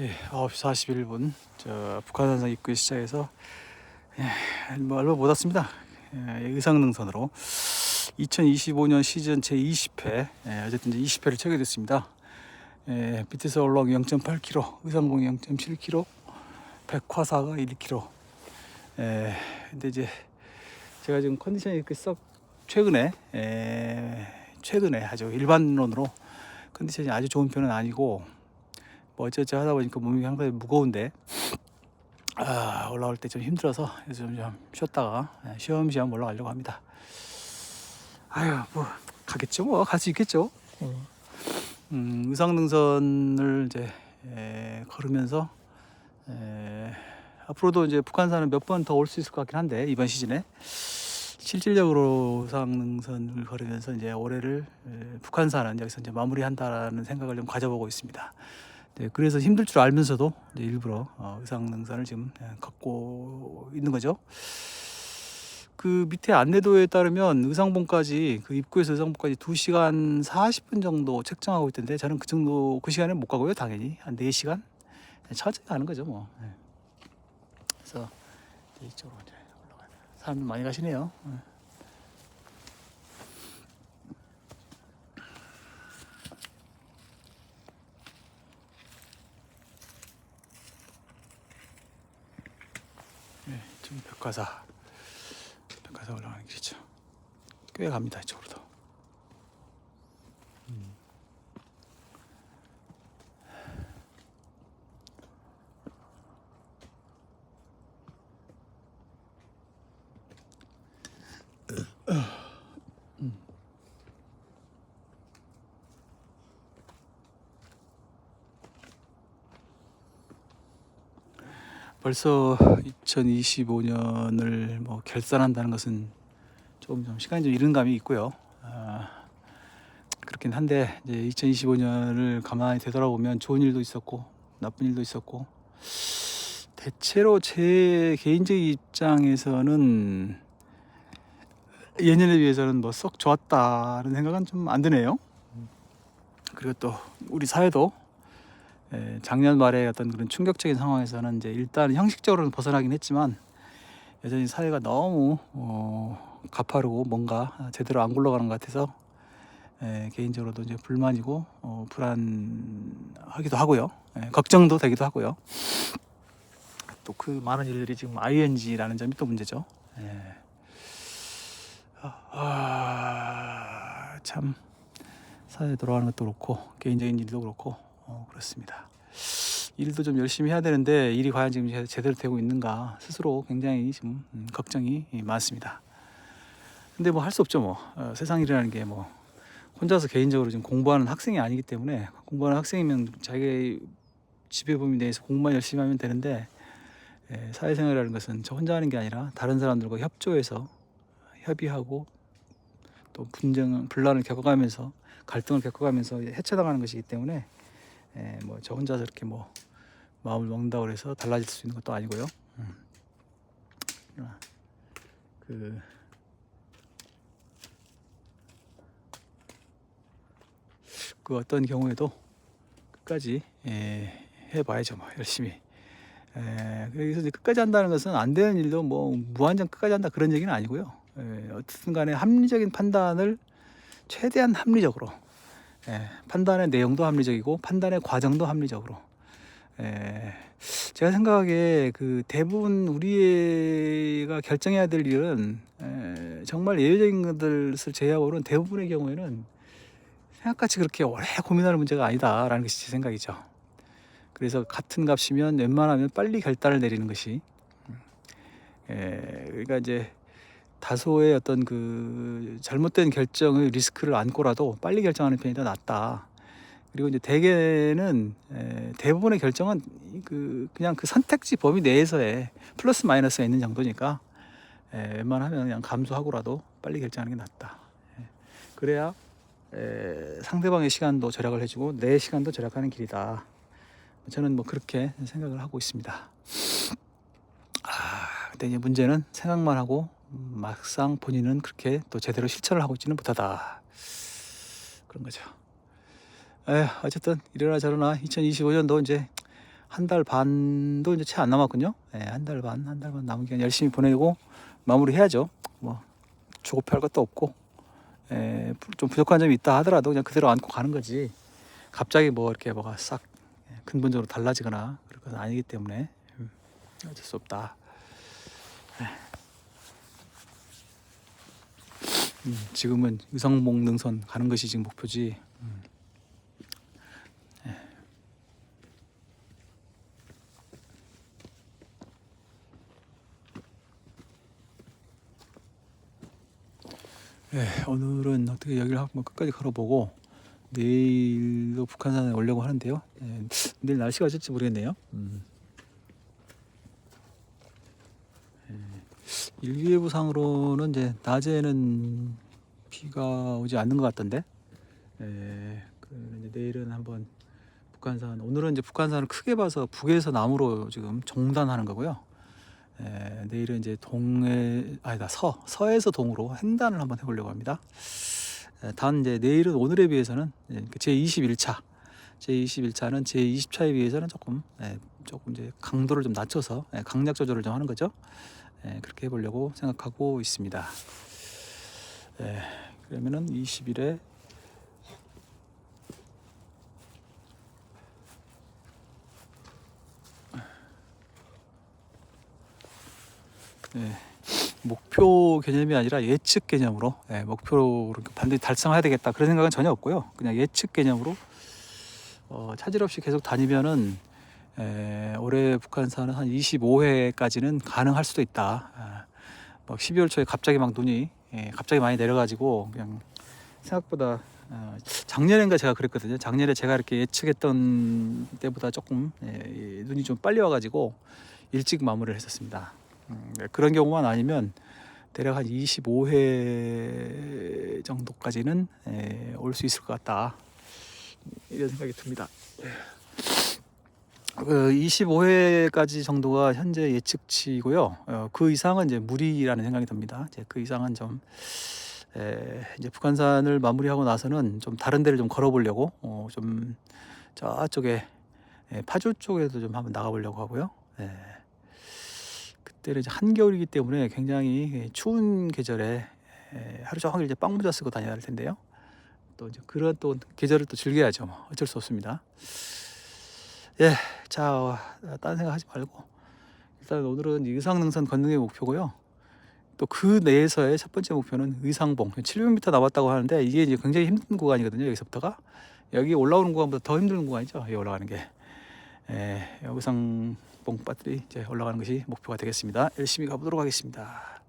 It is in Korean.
예, 9시 41분 저 북한산성 입구에 시작해서 예, 뭐 얼마 못 왔습니다. 예, 의상능선으로 2025년 시즌 제 20회 예, 어쨌든 이제 20회를 채게 됐습니다. 예, 밑에서 올라온 0.8km, 의상봉이 0.7km, 백화사가 1km. 예, 근데 이제 제가 지금 컨디션이 이렇게 썩 최근에 예, 최근에 아주 일반론으로 컨디션이 아주 좋은 편은 아니고 뭐 어쩌저 하다 보니까 몸이 상당히 무거운데 아, 올라올 때 좀 힘들어서 요즘 좀 쉬었다가 예, 쉬엄쉬엄 올라가려고 합니다. 아유 뭐 가겠죠 뭐 갈 수 있겠죠. 음, 의상능선을 이제 에, 걸으면서 에, 앞으로도 이제 북한산은 몇 번 더 올 수 있을 것 같긴 한데 이번 시즌에 실질적으로 의상능선을 걸으면서 이제 올해를 에, 북한산은 여기서 이제 마무리한다라는 생각을 좀 가져보고 있습니다. 네, 그래서 힘들 줄 알면서도 일부러 어, 의상능선을 지금 예, 걷고 있는 거죠. 그 밑에 안내도에 따르면 의상봉까지 그 입구에서 의상봉까지 2시간 40분 정도 책정하고 있던데 저는 그 정도 그 시간에 못 가고요 당연히 한 4시간 천천히 가는 거죠 뭐 예. 그래서 이쪽으로 이제 올라가요 사람들 많이 가시네요 예. 네, 지금 백화사 백화사 올라가는 길이죠. 꽤 갑니다 이쪽으로도. 음. 음. 벌써 2025년을 뭐 결산한다는 것은 조금 좀 시간이 좀 이른 감이 있고요. 아, 그렇긴 한데 이제 2025년을 가만히 되돌아보면 좋은 일도 있었고 나쁜 일도 있었고 대체로 제 개인적인 입장에서는 예년에 비해서는 뭐 썩 좋았다는 생각은 좀 안 드네요. 그리고 또 우리 사회도 에, 작년 말에 어떤 그런 충격적인 상황에서는 이제 일단 형식적으로는 벗어나긴 했지만 여전히 사회가 너무 어, 가파르고 뭔가 제대로 안 굴러가는 것 같아서 에, 개인적으로도 이제 불만이고 어, 불안하기도 하고요. 에, 걱정도 되기도 하고요. 또 그 많은 일들이 지금 ING라는 점이 또 문제죠. 예. 아, 참 사회 돌아가는 것도 그렇고 개인적인 일도 그렇고 어, 그렇습니다. 일도 좀 열심히 해야 되는데 일이 과연 지금 제- 제대로 되고 있는가 스스로 굉장히 지금 음, 걱정이 많습니다. 근데 뭐 할 수 없죠 뭐 어, 세상 일이라는 게 뭐 혼자서 개인적으로 지금 공부하는 학생이 아니기 때문에 공부하는 학생이면 자기 지배 범위 내에서 공부만 열심히 하면 되는데 예, 사회생활이라는 것은 저 혼자 하는 게 아니라 다른 사람들과 협조해서 협의하고 또 분쟁 분란을 겪어가면서 갈등을 겪어가면서 해쳐나가는 것이기 때문에 예, 뭐저 혼자서 이렇게 뭐 마음을 먹는다고 해서 달라질 수 있는 것도 아니고요. 음. 그러나 그그 어떤 경우에도 끝까지 예, 해봐야죠. 뭐 열심히. 에, 그래서 이제 끝까지 한다는 것은 안 되는 일도 뭐 무한정 끝까지 한다 그런 얘기는 아니고요. 에, 어쨌든 간에 합리적인 판단을 최대한 합리적으로 예, 판단의 내용도 합리적이고 판단의 과정도 합리적으로 예, 제가 생각하기에 그 대부분 우리가 결정해야 될 일은 에, 정말 예외적인 것들을 제외하고는 대부분의 경우에는 생각같이 그렇게 오래 고민하는 문제가 아니다라는 것이 제 생각이죠. 그래서 같은 값이면 웬만하면 빨리 결단을 내리는 것이 에, 그러니까 이제 다소의 어떤 그 잘못된 결정의 리스크를 안고라도 빨리 결정하는 편이 더 낫다. 그리고 이제 대개는 에, 대부분의 결정은 그 그냥 그 선택지 범위 내에서의 플러스 마이너스가 있는 정도니까 에, 웬만하면 그냥 감수하고라도 빨리 결정하는 게 낫다. 에, 그래야 에, 상대방의 시간도 절약을 해주고 내 시간도 절약하는 길이다. 저는 뭐 그렇게 생각을 하고 있습니다. 아, 근데 이제 문제는 생각만 하고 음, 막상 본인은 그렇게 또 제대로 실천을 하고 있지는 못하다. 그런 거죠. 에, 어쨌든 이러나 저러나 2025년도 이제 한 달 반도 이제 채 안 남았군요. 예, 한달 반, 한 달 반 남은 기간 열심히 보내고 마무리해야죠. 뭐 조급할 것도 없고 예, 좀 부족한 점이 있다 하더라도 그냥 그대로 안고 가는 거지. 갑자기 뭐 이렇게 뭐가 싹 예, 근본적으로 달라지거나 그럴 건 아니기 때문에 음, 어쩔 수 없다. 예. 음, 지금은 의상봉 능선 가는 것이 지금 목표지. 음. 예. 예, 오늘은 어떻게 여기를 한번 끝까지 걸어보고 내일도 북한산에 오려고 하는데요. 예, 내일 날씨가 어쩔지 모르겠네요. 음. 일기예보상으로는 이제 낮에는 비가 오지 않는 것 같던데. 예, 그 이제 내일은 한번 북한산 오늘은 이제 북한산을 크게 봐서 북에서 남으로 지금 종단하는 거고요. 예, 내일은 이제 동해 아니다 서 서에서 동으로 횡단을 한번 해보려고 합니다. 예, 단 이제 내일은 오늘에 비해서는 제 21차 제 21차는 제 20차에 비해서는 조금 예, 조금 이제 강도를 좀 낮춰서 예, 강약 조절을 좀 하는 거죠. 예, 그렇게 해보려고 생각하고 있습니다. 예, 그러면은 20일에 예, 목표 개념이 아니라 예측 개념으로 예, 목표로 반드시 달성해야 되겠다 그런 생각은 전혀 없고요. 그냥 예측 개념으로 어, 차질 없이 계속 다니면은 에, 올해 북한산은 한 25회까지는 가능할 수도 있다. 아, 막 12월 초에 갑자기 막 눈이 예, 갑자기 많이 내려가지고 그냥 생각보다 어, 작년인가 제가 그랬거든요. 작년에 제가 이렇게 예측했던 때보다 조금 예, 이 눈이 좀 빨리 와가지고 일찍 마무리를 했었습니다. 음, 네, 그런 경우만 아니면 대략 한 25회 정도까지는 예, 올수 있을 것 같다. 이런 생각이 듭니다. 그 25회까지 정도가 현재 예측치고요. 어, 그 이상은 이제 무리라는 생각이 듭니다. 이제 그 이상은 좀 에, 이제 북한산을 마무리하고 나서는 좀 다른 데를 좀 걸어보려고 어, 좀 저쪽에 에, 파주 쪽에도 좀 한번 나가보려고 하고요. 에, 그때는 이제 한겨울이기 때문에 굉장히 추운 계절에 에, 하루 종일 이제 빵 모자 쓰고 다녀야 할 텐데요. 또 이제 그런 또 계절을 또 즐겨야죠. 뭐 어쩔 수 없습니다. 예, 자, 어, 딴 생각 하지 말고 일단 오늘은 의상 능선 걷는 게 목표고요. 또 그 내에서의 첫 번째 목표는 의상봉 700m 남았다고 하는데 이게 이제 굉장히 힘든 구간이거든요. 여기서부터가 여기 올라오는 구간보다 더 힘든 구간이죠. 여기 올라가는 게 예, 의상봉 빠뜨리 이제 올라가는 것이 목표가 되겠습니다. 열심히 가보도록 하겠습니다.